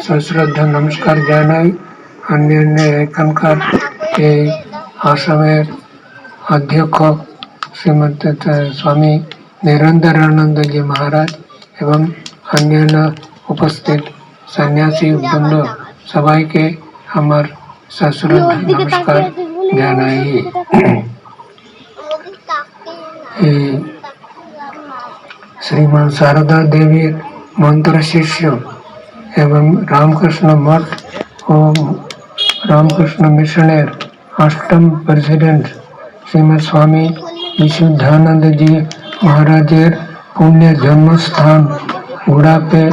সশ্রদ্ধা নমস্কার জানাই। অন্যান্য এখানকার এই আসামের অধ্যক্ষ শ্রীমন্ত স্বামী নিরন্তরানন্দজি মহারাজ এবং অন্যান্য উপস্থিত সন্ন্যাসী বৃন্দ সবাইকে আমার সশ্রদ্ধা নমস্কার জানাই। শ্রীমান সারদা দেবীর মন্ত্র শিষ্য এবং রামকৃষ্ণ মঠ ও রামকৃষ্ণ মিশনের অষ্টম প্রেসিডেন্ট শ্রীমৎ স্বামী বিশুদ্ধানন্দ জি মহারাজের পুণ্যের জন্মস্থান ঘোড়াপে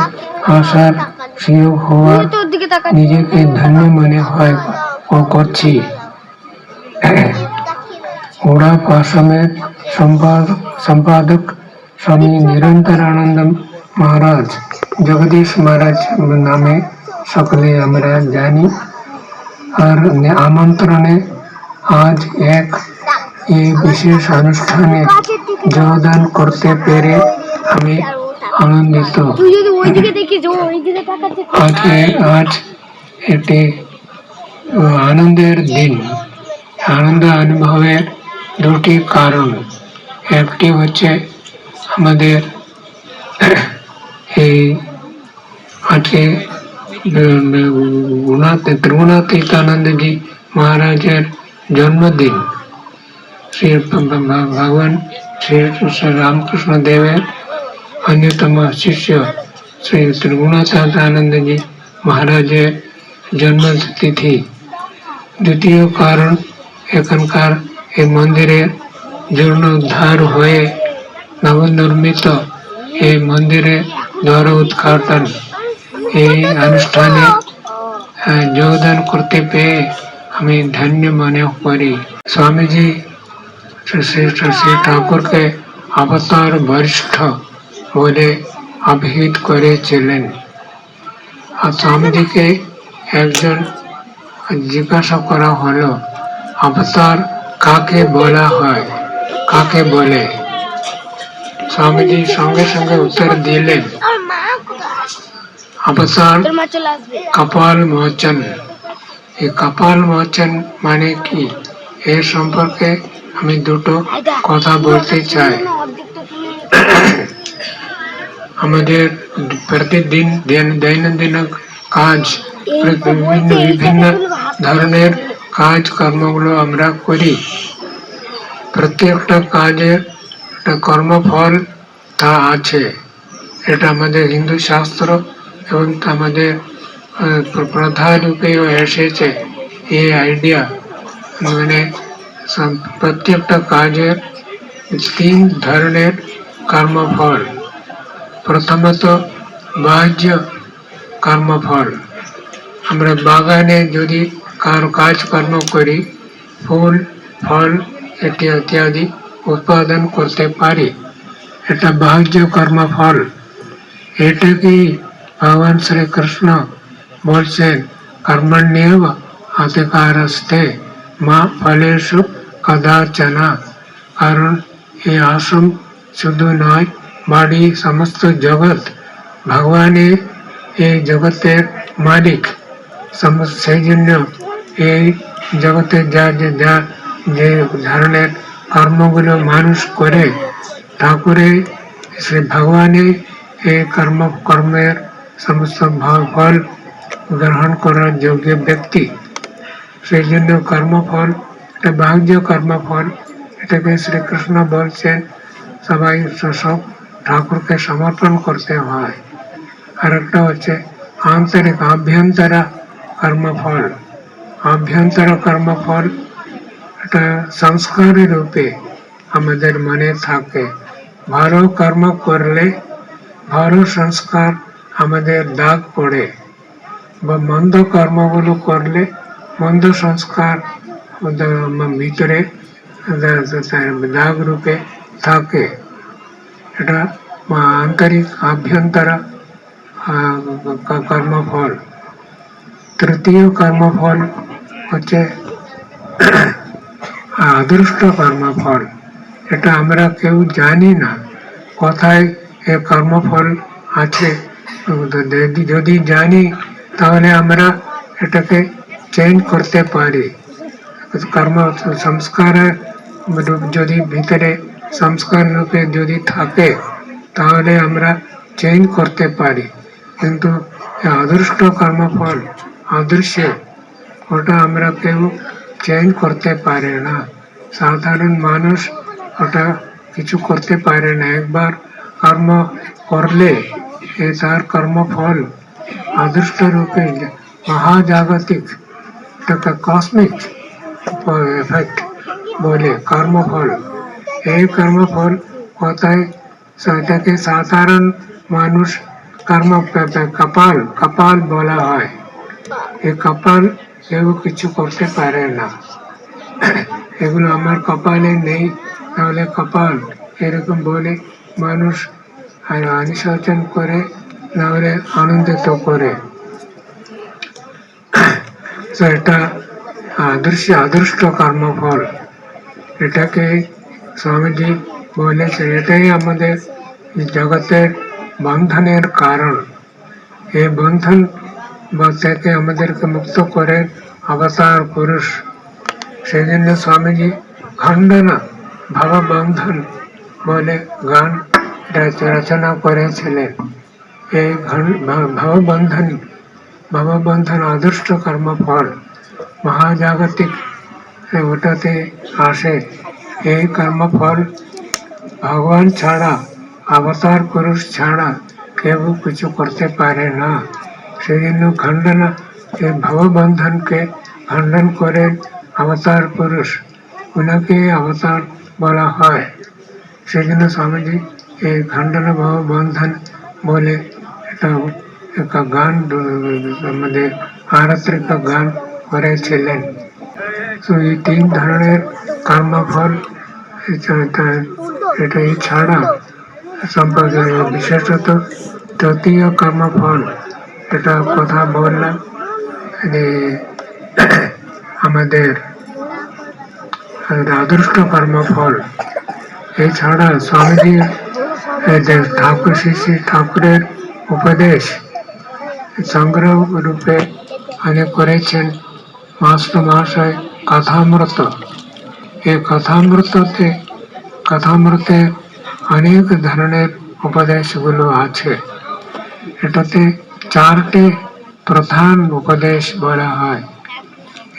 আসার সুযোগ হওয়া তোর দিকে তাকা নিজেকে ধন্য মনে হয় ও করছি ওড়াপ আসামের সম্পাদক সম্পাদক স্বামী নিরন্তরানন্দ মহারাজ জগদীশ মহারাজ নামে সকলে আমরা জানি আর আমন্ত্রণে আজ এক এই বিশেষ অনুষ্ঠানে যোগদান করতে পেরে আমি আনন্দিত তুই যদি ওই দিকে দেখিস ও ওই দিকে তাকাচ্ছে আজকে আজ একটি আহ, আনন্দের দিন আনন্দ অনুভবের দুটি কারণ একটি হচ্ছে আমাদের के अच्छे जी महाराज जन्मदिन। श्री भगवान श्री श्री रामकृष्ण देव अन्यतम शिष्य श्री त्रिगुणातीतानंद जी महाराज जन्म तिथि द्वितीय कारण एखनकार मंदिर जीर्णोद्धार हुए नवनिर्मित ये मंदिर নবনির্মিত এই মন্দিরে দ্বার উদ্ঘাটন এই অনুষ্ঠানে আহ, যোগদান করতে পেয়ে আমি ধন্য মনে করি স্বামীজি শ্রী শ্রী শ্রী ঠাকুরকে অবতার বরিষ্ঠ বলে অভিহিত করেছিলেন আর স্বামীজিকে একজন জিজ্ঞাসা করা হলো অবতার কাকে বলা হয় কাকে বলে স্বামীজি সঙ্গে সঙ্গে উত্তর দিলেন আমার মা কোথায় আসবে কপাল মোচন এই কপাল মোচন মানে কি এর সম্পর্কে আমি দুটো কথা বলতে চাই আমাদের প্রতিদিন দৈনন্দিন কাজ বিভিন্ন বিভিন্ন ধরনের কাজ কর্মগুলো আমরা করি প্রত্যেকটা কাজের একটা কর্মফল তা আছে এটা আমাদের হিন্দু শাস্ত্র এবং আমাদের আহ, প্র- প্রথা রূপেও এসেছে এই আইডিয়া মানে সব- প্রত্যেকটা কাজের তিন ধরনের কর্মফল প্রথমত বাহ্য কর্মফল আমরা বাগানে যদি কার কাজকর্ম করি ফুল ফল ইত্যাদি ইত্যাদি উৎপাদন করতে পারি এটা বাহ্য কর্মফল এটাকেই ভগবান শ্রীকৃষ্ণ বলছেন কর্মণ্যেব অধিকারস্থে মা ফলেষু কদাচনা কারণ এই আশ্রম শুধু নয় বাড়ি সমস্ত জগৎ ভগবানের এই জগতের মালিক সমস্ত সেই জন্য এই জগতে যা যে যা যে ধরনের কর্মগুলো মানুষ করে ঠাকুরে শ্রী ভগবানে এই কর্ম কর্মের সমস্ত ফল গ্রহণ করার যোগ্য ব্যক্তি। সেই জন্য কর্মফল এটা বাহ্য কর্মফল, এটাকে শ্রীকৃষ্ণ বলছেন সবাই সব ঠাকুরকে সমর্পণ করতে হয়। আর একটা হচ্ছে আন্তরিক আভ্যন্তরা কর্মফল। আভ্যন্তর কর্মফল এটা সংস্কারের রূপে আমাদের মনে থাকে। ভালো কর্ম করলে ভালো সংস্কার আমাদের দাগ পড়ে বা মন্দ কর্মগুলো করলে মন্দ সংস্কার আমাদের ভিতরে দা- দা- দাগ রূপে থাকে এটা আহ, আন্তরিক আভ্যন্তর আহ, ক- কর্মফল তৃতীয় কর্মফল হচ্ছে আদৃষ্ট কর্মফল এটা আমরা কেউ জানি না কোথায় এ কর্মফল আছে যদি জানি তাহলে আমরা এটাকে চেঞ্জ করতে পারি কর্ম সংস্কারের যদি ভিতরে সংস্কার রূপে যদি থাকে তাহলে আমরা চেঞ্জ করতে পারি কিন্তু অদৃষ্ট কর্মফল অদৃশ্য ওটা আমরা কেউ চেঞ্জ করতে পারে না সাধারণ মানুষ ওটা কিছু করতে পারে না একবার কর্ম করলে এ তার কর্মফল অদৃষ্ট রূপে মহাজাগতিক এটাকে কসমিক এফেক্ট বলে কর্মফল এই কর্মফল কোথায় সেটাকে সাধারণ মানুষ কর্ম কপাল কপাল বলা হয় এই কপাল কেউ কিছু করতে পারে না এগুলো আমার কপালে নেই তাহলে কপাল এরকম বলে মানুষ আর অনুশোচন করে নাহলে আনন্দিত করে। তো এটা আদর্শ আদৃষ্ট কর্মফল। এটাকে স্বামীজি বলেছে এটাই আমাদের জগতের বন্ধনের কারণ। এই বন্ধন থেকে আমাদেরকে মুক্ত করে অবতার পুরুষ। সেই জন্য স্বামীজি খণ্ডনা, ভাববন্ধন বলে গান রচনা করেছিলেন। এই ভাববন্ধন ভাববন্ধন আদর্শ কর্মফল মহাজাগতিক ওটাতে আসে। এই কর্মফল ভগবান ছাড়া, অবতার পুরুষ ছাড়া কেউ কিছু করতে পারে না। সেই জন্য খণ্ডনা এই ভববন্ধনকে খণ্ডন করে অবতার পুরুষ ওনাকে অবতার বলা হয়। সেই জন্য স্বামীজি এই খণ্ডন ভববন্ধন বলে একটা একটা গান আমাদের আরাত্রিক গান করেছিলেন। তো এই তিন ধরনের কর্মফল এটা- এটা- এটা ছাড়া সম্পর্কে বিশেষত তৃতীয় কর্মফল এটা কথা বললাম। যে আমাদের আদর্শ কর্মফল। এছাড়া স্বামীজির ঠাকুর শ্রী শ্রী ঠাকুরের উপদেশ সংগ্রহ রূপে অনেক করেছেন মাস্টার মহাশয় কথামৃত এই কথামৃততে কথামৃতে অনেক ধরনের উপদেশগুলো আছে। এটাতে চারটে প্রধান উপদেশ বলা হয়।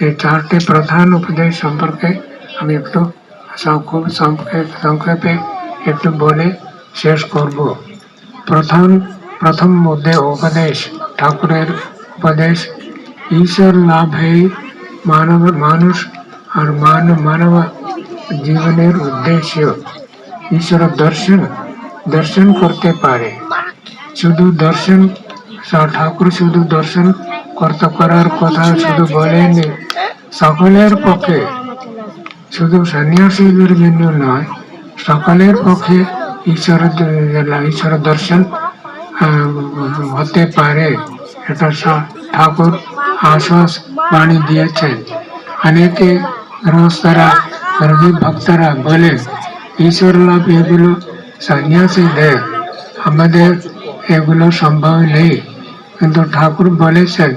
এই চারটে প্রধান উপদেশ সম্পর্কে আমি একটু সংক্ষেপে একটু বলে শেষ করব। প্রথম প্রথম মধ্যে উপদেশ, ঠাকুরের উপদেশ, ঈশ্বর লাভে মানব, মানুষ আর মানব মানব জীবনের উদ্দেশ্য। ঈশ্বর দর্শন দর্শন করতে পারে। শুধু দর্শন ঠাকুর শুধু দর্শন করতে করার কথা শুধু বলেনি সকলের পক্ষে। শুধু সন্ন্যাসীদের জন্য নয়, সকলের পক্ষে ঈশ্বর ঈশ্বর দর্শন হতে পারে। এটা ঠাকুর আশ্বাস বাণী দিয়েছেন। অনেকে গৃহস্থরা রবি ভক্তরা বলে ঈশ্বর লাভ এগুলো সন্ন্যাসী দেয় আমাদের এগুলো সম্ভব নেই। কিন্তু ঠাকুর বলেছেন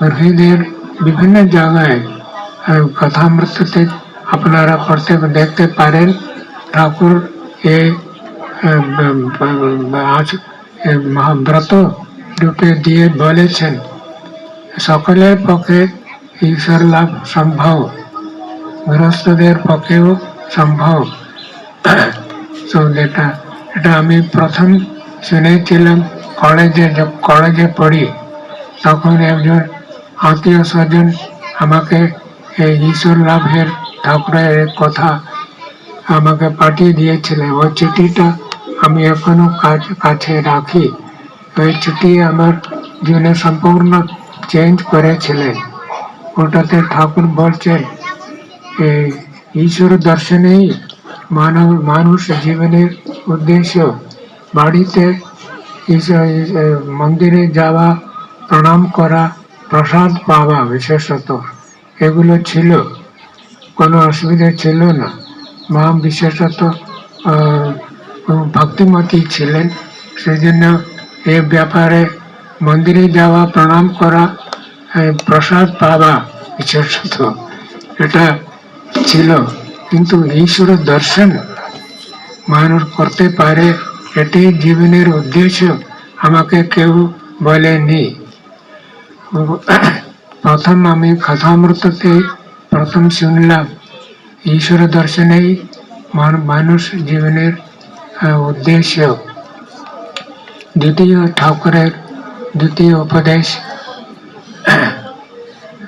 গৃহীদের বিভিন্ন জায়গায় আহ, কথামৃততে আপনারা পড়তে দেখতে পারেন। ঠাকুর এই আজ মহাব্রত রূপে দিয়ে বলেছেন, সকলের পক্ষে ঈশ্বর লাভ সম্ভব, গৃহস্থদের পক্ষেও সম্ভব। এটা এটা আমি প্রথম শুনেছিলাম কলেজে কলেজে পড়ি, তখন একজন আত্মীয় স্বজন আমাকে এই ঈশ্বর লাভের ঠাকুরের কথা আমাকে পাঠিয়ে দিয়েছিলেন ওই চিঠিটা আমি এখনও কাছ- কাছে রাখি। ওই ছুটি আমার জীবনে সম্পূর্ণ চেঞ্জ করেছিলেন। ওটাতে ঠাকুর বলছেন ঈশ্বর দর্শনেই মানব, মানুষ জীবনের উদ্দেশ্য। বাড়িতে মন্দিরে যাওয়া, প্রণাম করা, প্রসাদ পাওয়া বিশেষত। এগুলো ছিল, কোনো অসুবিধা ছিল না। মা বিশেষত ভক্তিমতী ছিলেন। সেই জন্য এ ব্যাপারে মন্দিরে যাওয়া, প্রণাম করা প্রসাদ পাওয়া বিশেষত এটা ছিল। কিন্তু ঈশ্বরের দর্শন মানুষ করতে পারে, এটি জীবনের উদ্দেশ্য। আমাকে কেউ বলেনি। প্রথম আমি কথামৃততে প্রথম শুনলাম, ঈশ্বর দর্শনেই মানুষ জীবনের উদ্দেশ্য। দ্বিতীয় ঠাকুরের দ্বিতীয় উপদেশ,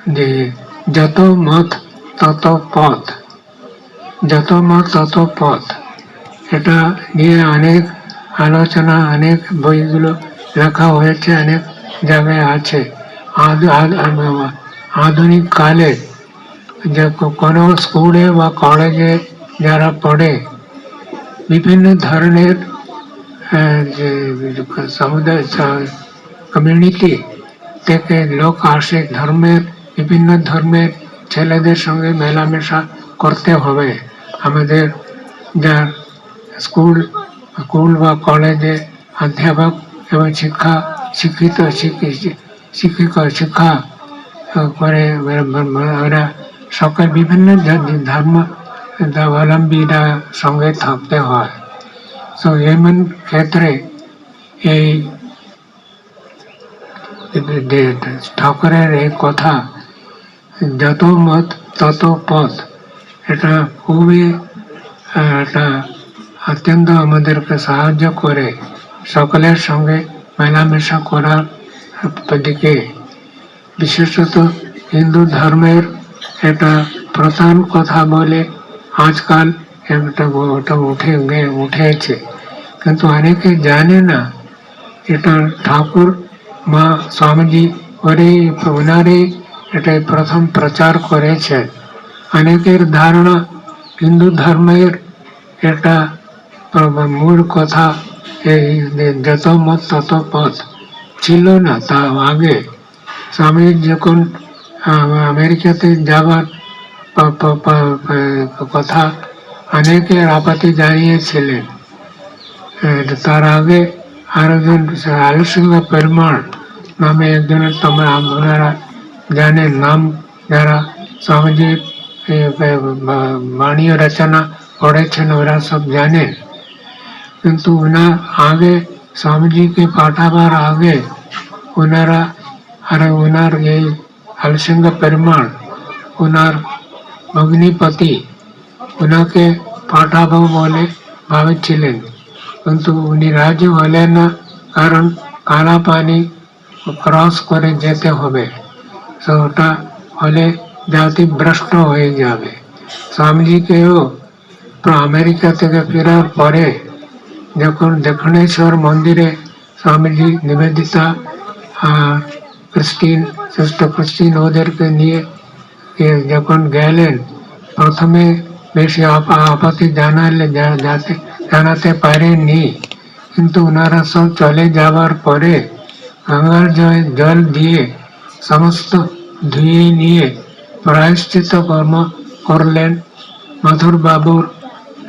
যে যত মত, তত পথ। যত মত, তত পথ। এটা নিয়ে অনেক আলোচনা, অনেক বইগুলো লেখা হয়েছে, অনেক জায়গায় আছে। আধুনিক কালে যে কোনো স্কুলে বা কলেজে যারা পড়ে বিভিন্ন ধরনের যে সমুদায় কমিউনিটি থেকে লোক আসে, ধর্মের, বিভিন্ন ধর্মের ছেলেদের সঙ্গে মেলামেশা করতে হবে। আমাদের যা স্কুল স্কুল বা কলেজে অধ্যাপক এবং শিক্ষা, শিক্ষিত শিক্ষি- শিক্ষিক শিক্ষা করে ওরা সকল বিভিন্ন ধর্ম ধর্মাবলম্বীরা সঙ্গে থাকতে হয়। তো এমন ক্ষেত্রে এই ঠাকুরের এই কথা, যত মত, তত পথ, এটা খুবই এটা অত্যন্ত আমাদেরকে সাহায্য করে সকলের সঙ্গে মেলামেশা করার দিকে। বিশেষত হিন্দু ধর্মের এটা প্রধান কথা বলে আজকাল একটা ওটা উঠে গে- উঠেছে কিন্তু অনেকে জানে না এটা ঠাকুর মা স্বামীজি ওরে ওনারে এটাই প্রথম প্রচার করেছে অনেকের ধারণা হিন্দু ধর্মের এটা প্র- মূল কথা এই যে যত মত তত পথ ছিল না তা আগে স্বামী যখন আহ, আমেরিকাতে যাবার প- প- প- প- কথা অনেকের আপত্তি জানিয়েছিলেন আহ, তার আগে আর একজন আলোসিংহ পেরমাল নামে একজনের তোমরা আপনারা জানেন নাম যারা স্বামীজির এ, এ, বা- বাণী রচনা পড়েছেন ওরা সব জানেন কিন্তু ওনার আগে স্বামীজিকে পাঠাবার আগে ওনারা আর ওনার এই হলসিংহ পেরমাল ওনার ভগ্নিপতি ওনাকে পাঠাবো বলে ভাবেছিলেন কিন্তু উনি রাজি হলেন না কারণ কালা পানি ক্রস করে যেতে হবে তো ওটা হলে জাতি ভ্রষ্ট হয়ে যাবে স্বামীজিকেও তো আমেরিকা থেকে ফেরার পরে যখন দক্ষিণেশ্বর মন্দিরে স্বামীজি নিবেদিতা আর ক্রিস্টিন সিস্টার ক্রিস্টিন ওদেরকে নিয়ে এ যখন গেলেন প্রথমে বেশি আপ- আপত্তি জানালে যা- যাতে জানাতে পারেননি কিন্তু ওনারা সব চলে যাওয়ার পরে গঙ্গার জল জল দিয়ে সমস্ত ধুয়ে নিয়ে প্রায়শ্চিত কর্ম করলেন মধুর বাবুর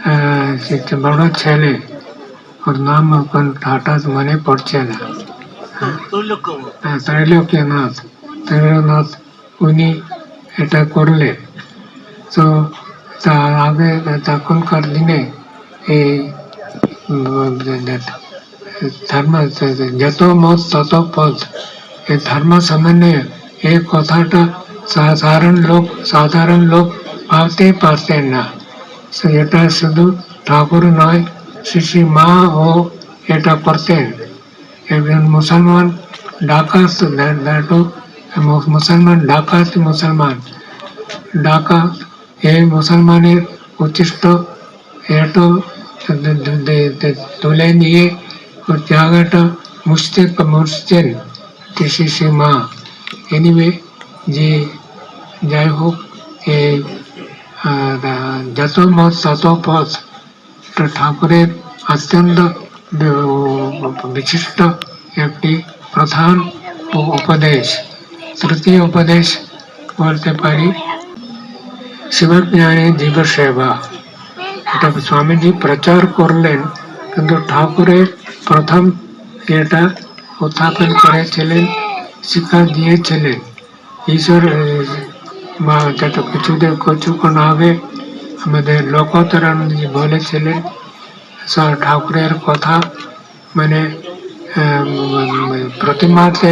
আহ, যে বড় ছেলে ওর নাম এখন হঠাৎ মনে পড়ছে না হ্যাঁ, ত্রৈলোক্যনাথ ত্রৈলোকনাথ উনি এটা করলেন তো তার আগে তখনকার দিনে এই ধর্ম, যত মত, তত পথ এই ধর্ম সামান্য এই কথাটা সাধারণ লোক সাধারণ লোক ভাবতে পারতেন না। এটা শুধু ঠাকুর নয় শ্রী মা ও এটা করতেন। একজন মুসলমান ডাকাত মুসলমান ডাকাত মুসলমান। ডাকাত এই মুসলমানের উচ্ছিষ্ট এটো তুলে নিয়ে ওর জায়গাটা মুছতে মুছছেন শ্রী শ্রী মা এনিওয়ে যে যাই হোক এই যত মত, তত পথ ঠাকুরের অত্যন্ত বিশিষ্ট একটি প্রধান উপদেশ। তৃতীয় উপদেশ বলতে পারি শিবজ্ঞানে জীব সেবা এটা স্বামীজি প্রচার করলেন কিন্তু ঠাকুরের প্রথম এটা উত্থাপন করেছিলেন শিক্ষা দিয়েছিলেন ঈশ্বর আহ, মা যেটা কিছুদের কিছুক্ষণ আগে আমাদের লোকতরানন্দজি বলেছিলেন স্যার ঠাকুরের কথা মানে আহ, উম, প্রতিমাতে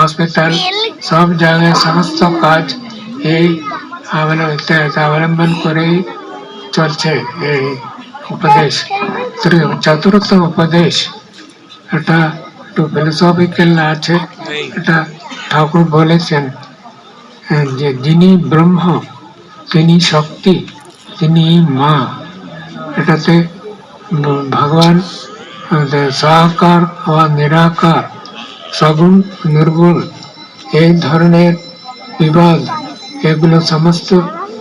হসপিটাল সব জায়গায় সমস্ত কাজ এই অবলম্বন করেই চলছে এই উপদেশ। চতুর্থ উপদেশ এটা একটু ফিলোসফিক্যাল আছে এটা ঠাকুর বলেছেন যে যিনি ব্রহ্ম তিনি শক্তি তিনি মা এটাতে ভগবান সাকার ও নিরাকার সগুণ, নির্গুণ, এই ধরনের বিবাদ এগুলো সমস্ত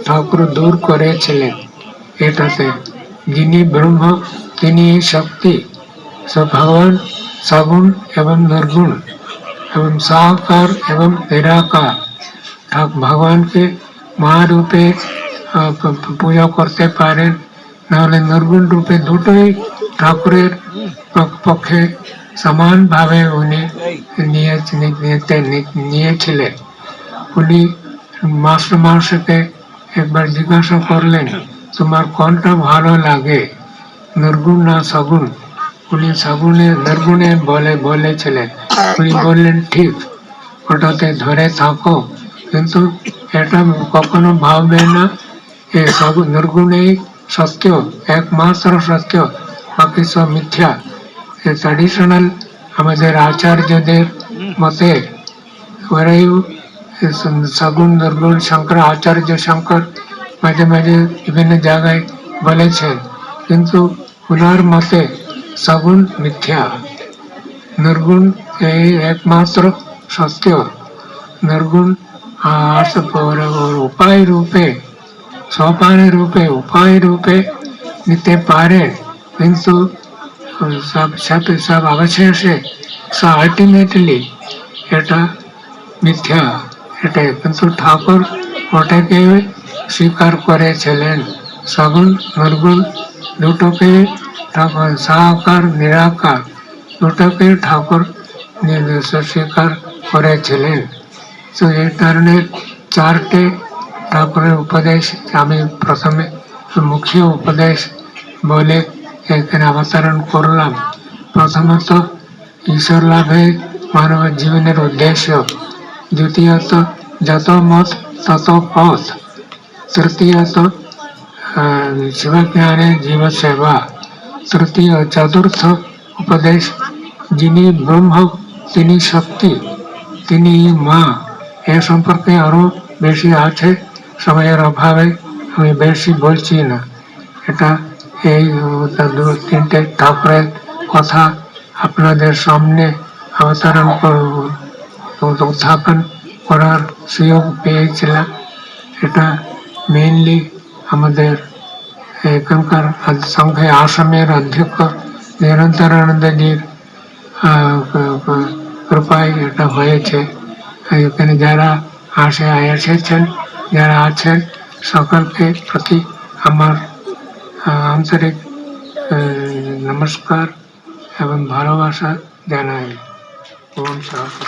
ঠাকুর দূর করেছিলেন। এটাতে যিনি ব্রহ্ম, তিনি শক্তি ভগবান, সগুণ এবং নির্গুণ এবং সাকার এবং নিরাকার। ভগবানকে মা পূজা করতে পারেন। নাহলে নির্গুণ রূপে দুটোই ঠাকুরের পক্ষে সমানভাবে উনি নিয়ে নিতে নিয়েছিলেন। উনি মাস্টার মাস্টারকে একবার জিজ্ঞাসা করলেন, তোমার কোনটা ভালো লাগে? নির্গুণ না সগুণ উনি সগুণে নির্গুণে বলে, বলেছিলেন। উনি বললেন, ঠিক, ওটাতে ধরে থাকো। কিন্তু এটা কখনো ভাববে না, এ সব নির্গুণেই সত্য, একমাত্র সত্য, বাকি সব মিথ্যা। ট্র্যাডিশনাল আমাদের আচার্যদের মতে ওরাই সগুণ নির্গুণ শঙ্কর আচার্য শঙ্কর মাঝে মাঝে বিভিন্ন জায়গায় বলেছেন কিন্তু ওনার মতে সগুণ মিথ্যা নির্গুণ এই একমাত্র সত্য নির্গুণ আর ওর উপায় রূপে সোপান রূপে উপায় রূপে নিতে পারে কিন্তু সব সব সব অবশেষে আলটিমেটলি এটা মিথ্যা এটা কিন্তু ঠাকুর ওটাকে স্বীকার করেছিলেন সগুণ নির্গুণ দুটোকে ঠাকুর সাকার নিরাকার দুটোকে ঠাকুর নির্দেশ স্বীকার করেছিলেন তো এই ধরনের চারটে ঠাকুরের উপদেশ আমি প্রথমে মুখ্য উপদেশ বলে এখানে অবতরণ করলাম। প্রথমত ঈশ্বর লাভে মানব জীবনের উদ্দেশ্য। দ্বিতীয়ত যত মত তত পথ। তৃতীয়ত আহ, শিবজ্ঞানের জীব সেবা তৃতীয় চতুর্থ উপদেশ যিনি ব্রহ্ম তিনি শক্তি তিনি মা। এ সম্পর্কে আরও বেশি আছে। সময়ের অভাবে আমি বেশি বলছি না। এটা এই দু, তিনটে ঠাকুরের কথা আপনাদের সামনে অবতরণ কর- উত্থাপন করার সুযোগ পেয়েছিলাম। এটা মেইনলি আমাদের এখানকার সংখ্যে আসামের অধ্যক্ষ নিরন্তরানন্দজির কৃপায় এটা হয়েছে। এখানে যারা আসে, এসেছেন, যারা আছেন, সকলকে প্রতি আমার আহ, নমস্কার এবং ভালোবাসা জানাই। ওম সহস্র